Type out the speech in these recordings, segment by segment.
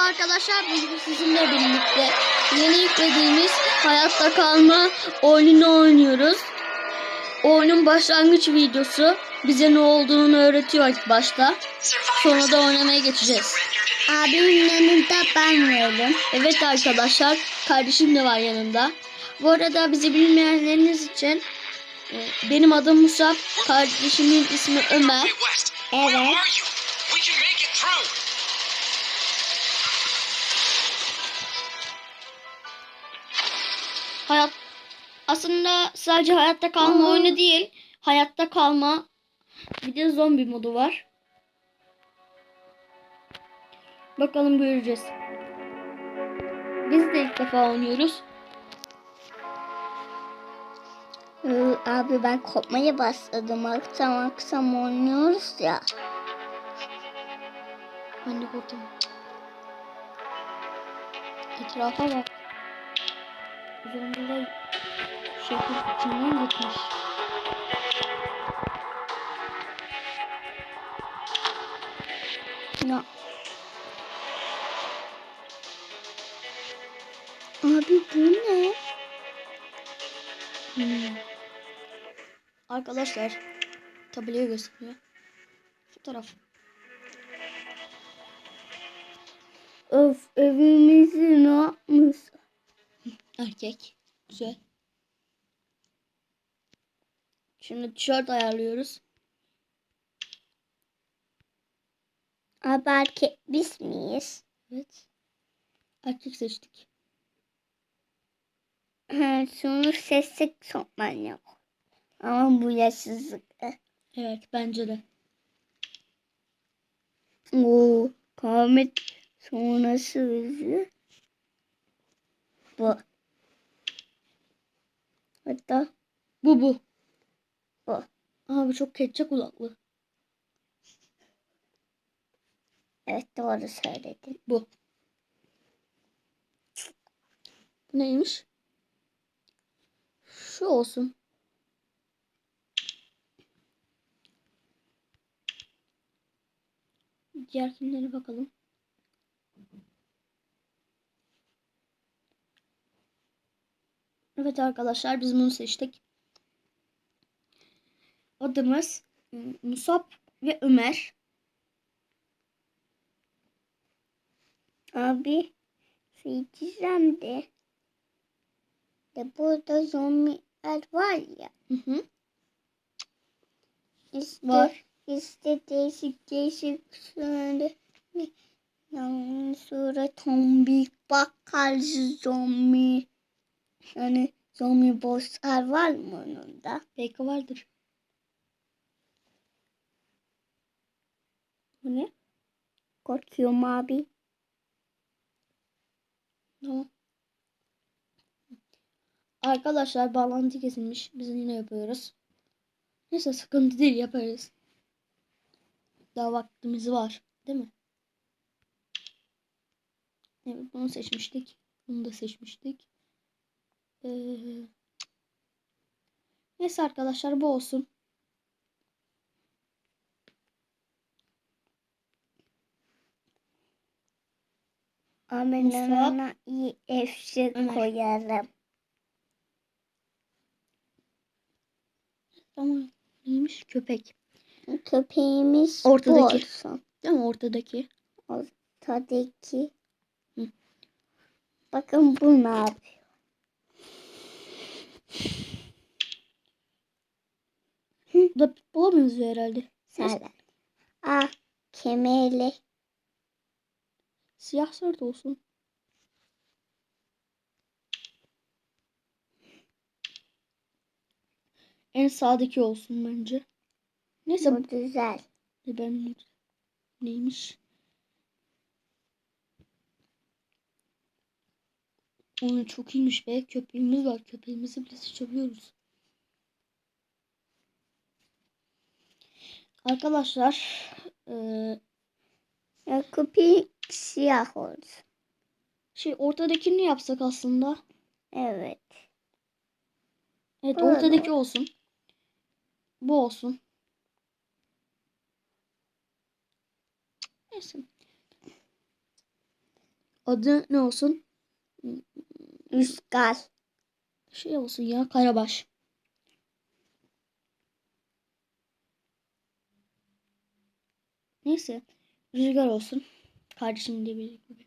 Arkadaşlar bugün sizinle birlikte yeni yüklediğimiz hayatta kalma oyununu oynuyoruz. Oyunun başlangıç videosu bize ne olduğunu öğretiyor ilk başta. Sonra da oynamaya geçeceğiz. Abimin yanında ben varım. Evet arkadaşlar kardeşim de var yanında. Bu arada bizi bilmeyenleriniz için e, benim adım Musab, kardeşimin ismi Ömer. Evet. Hayat aslında sadece hayatta kalma Aa. oyunu değil. Hayatta kalma bir de zombi modu var. Bakalım göreceğiz. Biz de ilk defa oynuyoruz. Ee, abi ben kopmaya başladım. Akşam akşam oynuyoruz ya. Ben de korktum. Etrafa bak. Zombiler şehir içinden gitmiş. Ya. Abi bu ne? Hmm. Arkadaşlar tabelayı gösteriyor. Fotoğraf. Öf evimizi ne yapmış? Erkek. Güzel. Şimdi tişört ayarlıyoruz. Abi erkek biz miyiz? Evet. Erkek seçtik. Şunu sesli sokman yok. Ama bu yaşsızlık. Evet bence de. Oo, Kahmet sonrası hızlı. Bu. Hatta Bu bu. bu. Aha bu çok keçe kulaklı. Evet doğru söyledin. Bu. Bu neymiş? Şu olsun. Diğer filmlere bakalım. Evet arkadaşlar biz bunu seçtik. Adımız ıı, Musab ve Ömer. Abi seçeceğim de. De burada zombiler var ya. Hı hı. İşte, Var. İşte değişik değişik şöyle. Yani sonra tombik bakalcı zombi. Yani zombi bosslar var mı onun da? Belki vardır. Bu ne? Korkuyorum abi. Tamam. Arkadaşlar bağlantı kesilmiş. Biz yine yapıyoruz. Neyse sıkıntı değil yaparız. Daha vaktimiz var. Değil mi? Evet bunu seçmiştik. Bunu da seçmiştik. Ee, neyse arkadaşlar bu olsun. Efşi Ömer. koyarım. Tamam. Neymiş? Köpek. Köpeğimiz Ortadaki. olsun. Değil mi? Ortadaki. Ortadaki. Hı. Bakın bu ne yapıyor? Bu da pitbull'a benziyor herhalde. Sen. Ah kemerli. Siyah da olsun. En sağdaki olsun bence. Neyse Bu güzel. bu ben neymiş? Oyun çok iyiymiş be. Köpeğimiz var. Köpeğimizi bile seçebiliyoruz. Arkadaşlar eee, Ya, köpek siyah olsun. şey ortadakini yapsak aslında. Evet. Evet Böyle. ortadaki olsun. Bu olsun. Neyse. Adı ne olsun? Rüzgar. Şey olsun ya Karabaş. Neyse. Rüzgar olsun. Kardeşim diyebilecek gibi.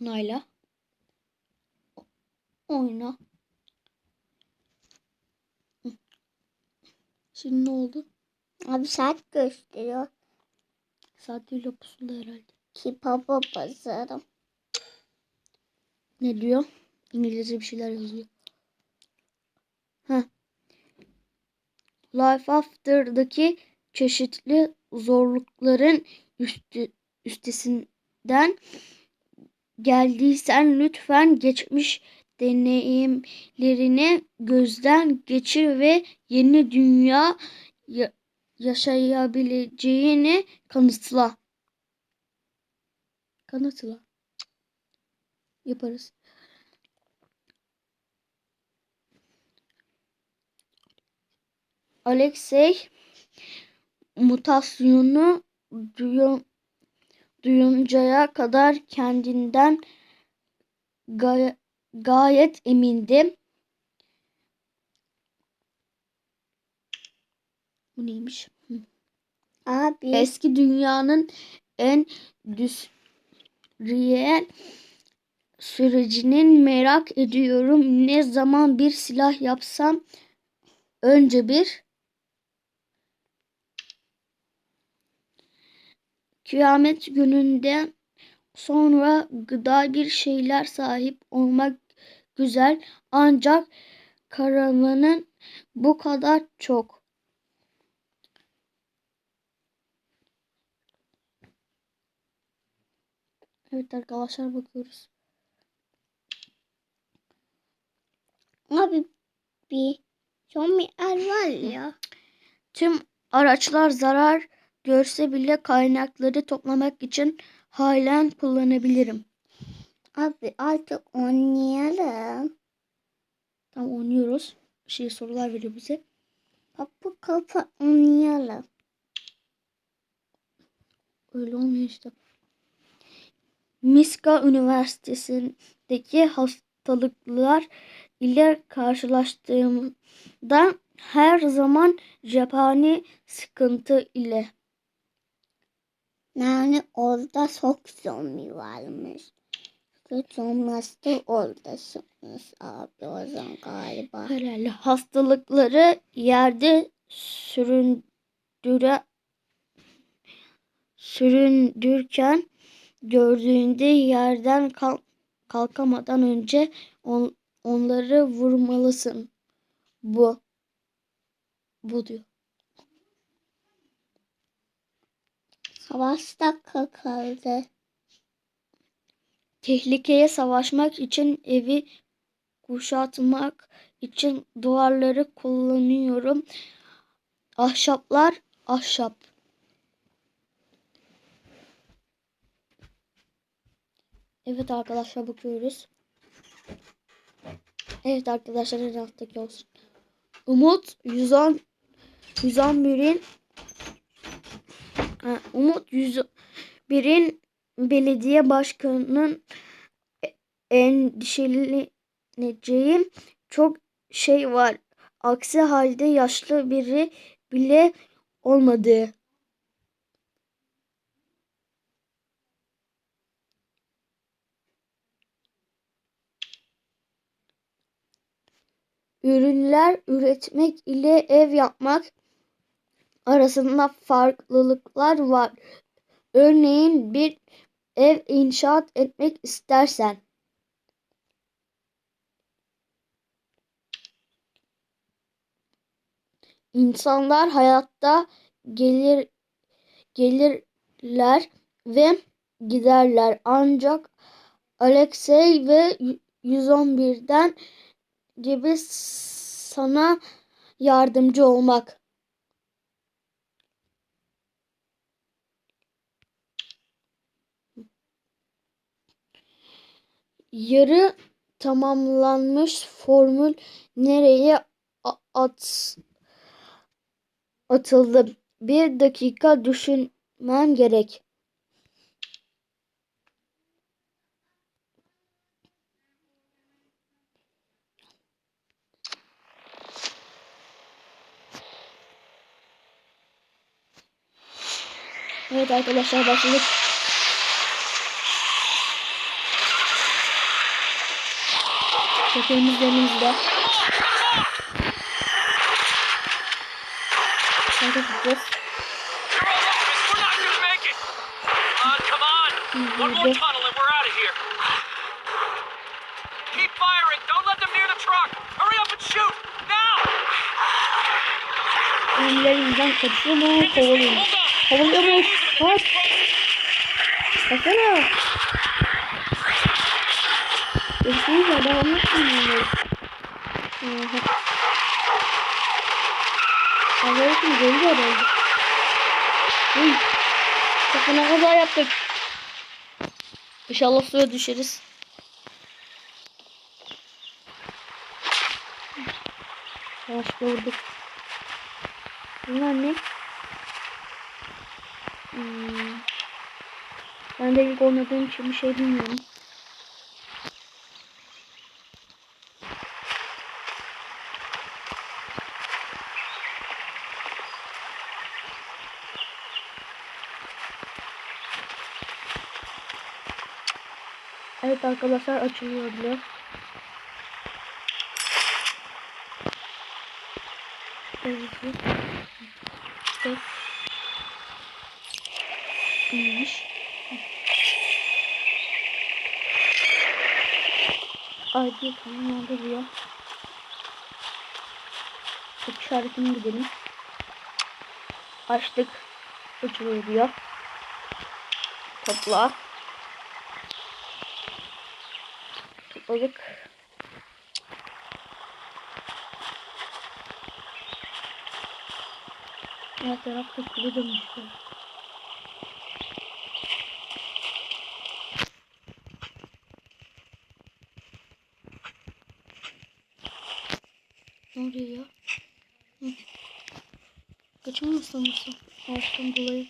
Onayla. Oyna. Şimdi ne oldu? Abi saat gösteriyor. Saat değil pusula herhalde. Ki baba basarım. Ne diyor? İngilizce bir şeyler yazıyor. Heh. Life After'daki çeşitli zorlukların üstü, üstesinden geldiysen lütfen geçmiş deneyimlerini gözden geçir ve yeni dünya ya- yaşayabileceğini kanıtla. Kanıtla. Yaparız. Alexey mutasyonu duyu- duyuncaya kadar kendinden gay- gayet emindi. Bu neymiş? Abi Eski dünyanın en endüstriyel sürecinin merak ediyorum. Ne zaman bir silah yapsam önce bir kıyamet gününden sonra gıda bir şeyler sahip olmak güzel ancak karavanın bu kadar çok Evet arkadaşlar bakıyoruz. abi bir zombi er var ya. Tüm araçlar zarar görse bile kaynakları toplamak için halen kullanabilirim. Abi artık oynayalım. Tam oynuyoruz. Şey sorular veriyor bize. Kapı kapı oynayalım. Öyle olmuyor işte. Miska Üniversitesi'ndeki hastalıklar ile karşılaştığımda her zaman Japani sıkıntı ile Yani orada çok zombi varmış. Kötü olmazsa oradasınız abi o zaman galiba. herhalde hastalıkları yerde süründüre süründürken gördüğünde yerden kalk, kalkamadan önce on, onları vurmalısın. Bu. Bu diyor. Savaşta kakaldı. Tehlikeye savaşmak için evi kuşatmak için duvarları kullanıyorum. Ahşaplar ahşap. Evet arkadaşlar bakıyoruz. Evet arkadaşlar en alttaki olsun. Umut 110 111'in Ha, Umut 101'in belediye başkanının endişeleneceği çok şey var. Aksi halde yaşlı biri bile olmadığı. Ürünler üretmek ile ev yapmak arasında farklılıklar var. Örneğin bir ev inşaat etmek istersen insanlar hayatta gelir gelirler ve giderler. Ancak Alexey ve 111'den gibi sana yardımcı olmak. yarı tamamlanmış formül nereye at atıldı? Bir dakika düşünmem gerek. Evet arkadaşlar başladık. Come on, come on. One more tunnel and we're out of here. Keep firing. Don't let them near the truck. Hurry up and shoot. Now. Önlerimizden kaçıyor mu? Kovalıyor mu? Hold on. Kovalıyor mu? Kaç! Kaçsana! Geçtiğimiz ya devam etmiyor. Oha. Allah'ım geliyor herhalde. Uy. Kafana kaza yaptık. İnşallah suya düşeriz. Yavaş vurduk. Bunlar ne? Hmm. Ben de ilk oynadığım için bir şey bilmiyorum. Evet arkadaşlar açılıyor bile. Evet. İyiymiş. Adi tamamlandırıyor. Tık işaretine gidelim. Açtık. Açılıyor. Topla. Topladık. Her tarafta kuru dönmüşler. Ne oluyor ya? Hı. Kaçamıyor sanırsam. Ağaçtan dolayı.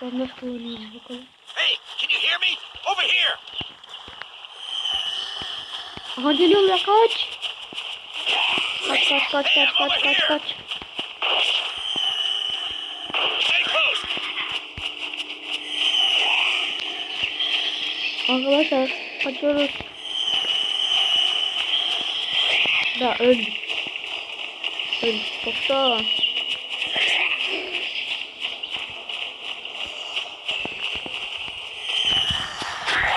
Bandaj kullanıyoruz bakalım. Hey, can you hear me? Over here. Aha geliyorlar kaç. Kaç kaç kaç kaç kaç kaç kaç. Arkadaşlar kaçıyoruz. Da öldük. Öldük çoktan.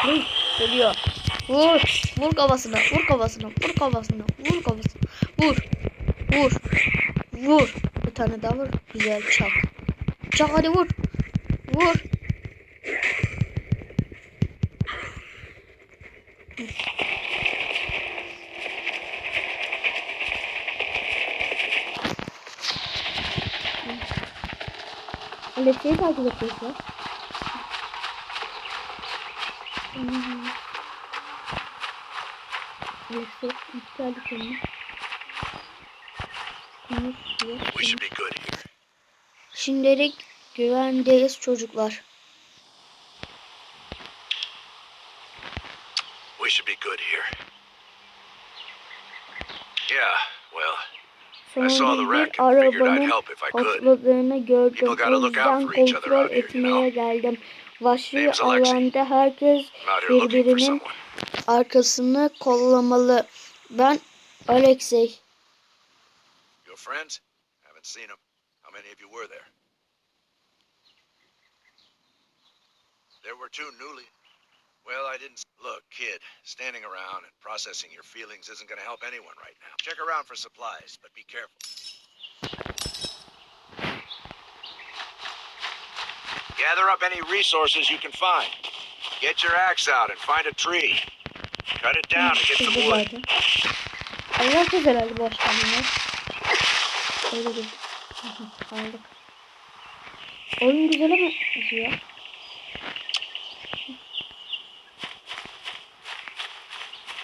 Hey, geliyor. Vur. Vur kafasına. Vur kafasına. Vur kafasına. Vur kafasına. Vur. Vur. Vur. Bir tane daha vur. Güzel çak. Çak hadi vur. Vur. Alex'i takip ediyoruz ya. Hmm. Alex'i yükseldi şimdi. Konuş diyor. We should here. Şimdilik güvendeyiz çocuklar. We should be good here. Yeah, well, I saw the wreck and figured I'd help if I could. People gotta look out for each other out here, you know? Name's herkes I'm out here looking for birbirinin someone. Arkasını kollamalı. Ben Alexey. Your friends? Haven't seen them. How many of you were there? There were two newly. Well, I didn't. Look, kid, standing around and processing your feelings isn't going to help anyone right now. Check around for supplies, but be careful. Gather up any resources you can find. Get your axe out and find a tree. Cut it down to get some wood. Allah kız herhalde bu başkanlığı. Öyle hı, Kaldık. Oyun güzel ama ya.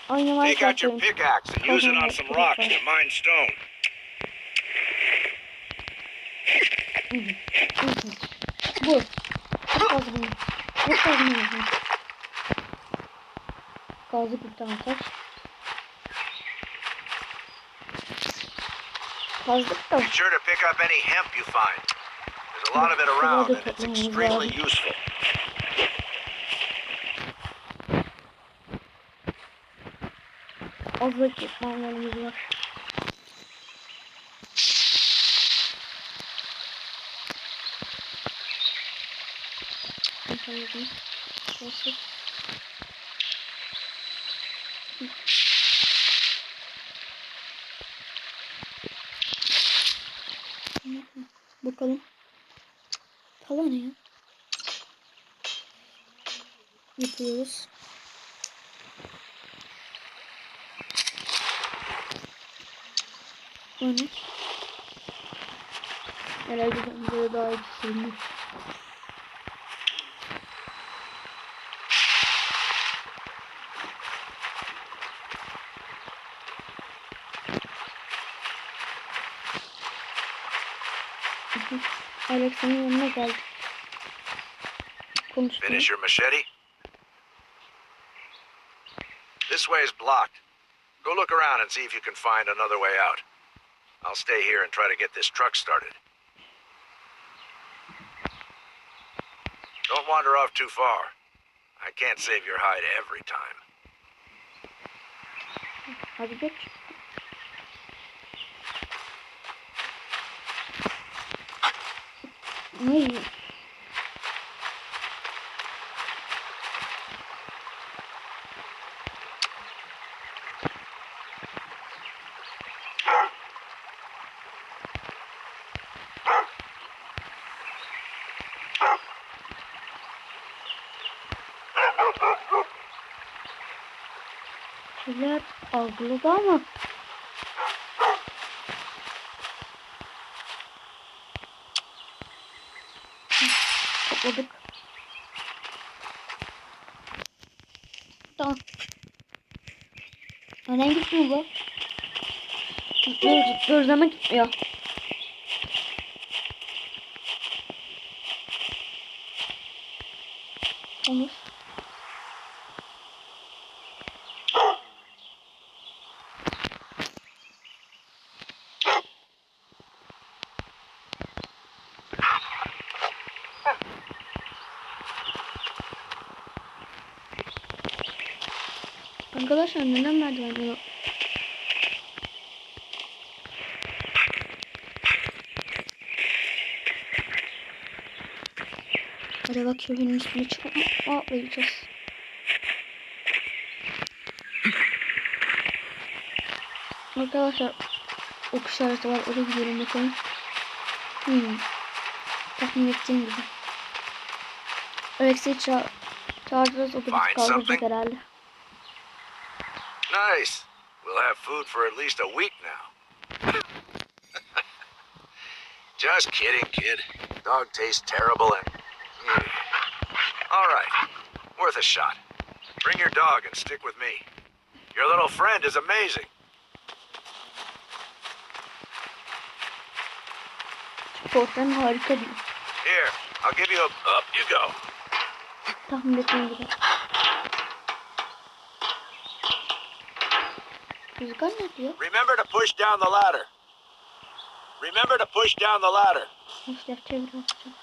Aynı Take out your pickaxe and use it on some rocks to mine stone. Bu. Bu kazma. Bu kazma. Kazık bir tane taş. Kazdık da. Be sure to pick up any hemp you find. There's a lot of it around, and it's extremely useful. Az vakit mallarımız var. Bakalım. Nasıl? Bakalım. Tava ne ya? Yapıyoruz. Bu ne? Herhalde ben böyle daha iyi düşündüm. Alex'in yanına geldik. Konuştum. Finish your machete? This way is blocked. Go look around and see if you can find another way out. I'll stay here and try to get this truck started. Don't wander off too far. I can't save your hide every time. Hadi geç. Ne? Şeyler algıladı ama Neden gitmiyor bu? Gitmiyor, gitmiyoruz ama gitmiyor. Olur. Arkadaşlar neden merdiven yok? Bak şöyle üstüne çıkıp atlayacağız. Arkadaşlar ok işareti var. Oraya gidelim bakalım. Hmm. Tahmin ettiğim gibi. Alex'i ça çağıracağız. O kaldıracak something? herhalde. Nice. We'll have food for at least a week now. Just kidding, kid. Dog tastes terrible and. Mm. All right. Worth a shot. Bring your dog and stick with me. Your little friend is amazing. Sporttan harika değil. Here, I'll give you a. Up you go. Tahmin Rüzgar ne diyor? Remember to push down the ladder. Remember to push down the ladder. İşte çevir atacağım.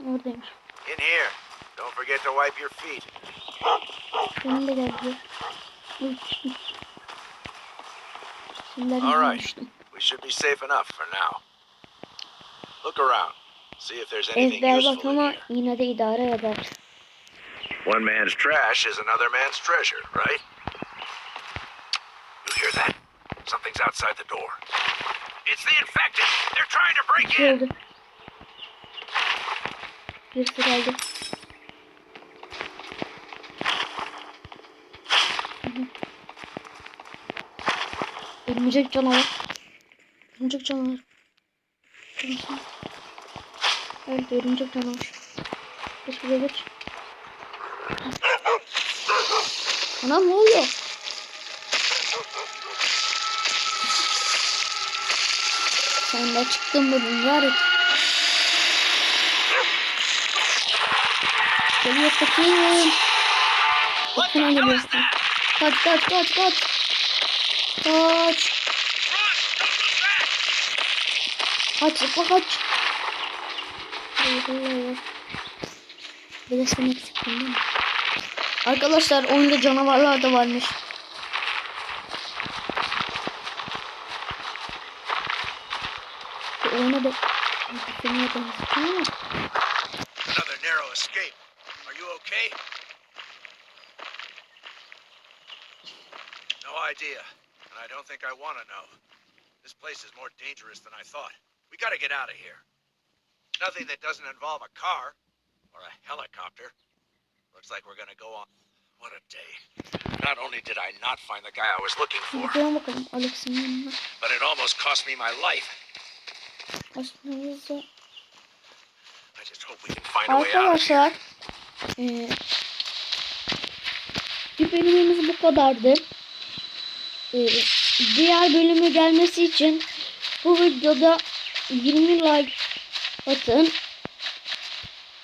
Oradaymış. In here. Don't forget to wipe your feet. Benim de geldi. Şimdiden Alright. We should be safe enough for now. Look around. See if there's anything Ezber useful bak in ama here. yine de idare eder. One man's trash is another man's treasure, right? You hear that? Something's outside the door. It's the infected. They're trying to break in. oldu? Birisi geldi. Hı. Örümcek canavar. Örümcek canavar. Evet örümcek canavar. Geç buraya geç. Anam ne oluyor? Sen de çıktın mı mübarek? Geliyor bakayım. Çok fena geliyor. Kaç kaç kaç kaç. Kaç. Kaç zıpla kaç. Bir de? Arkadaşlar oyunda canavarlar da varmış. Oyuna da... Another narrow escape. Are you okay? No idea. And I don't think I want to know. This place is more dangerous than I thought. We gotta get out of here. Nothing that doesn't involve a car or a helicopter. Looks like we're gonna go on. What a day. Not only did I not find the guy I was looking for, but it almost cost me my life. I just hope we can find a way out of bir bölümümüz bu kadardı. Eee, diğer bölümü gelmesi için bu videoda 20 like atın.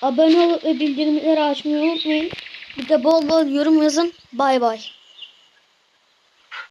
Abone olup ve bildirimleri açmayı unutmayın. Bir de bol bol yorum yazın. Bay bay.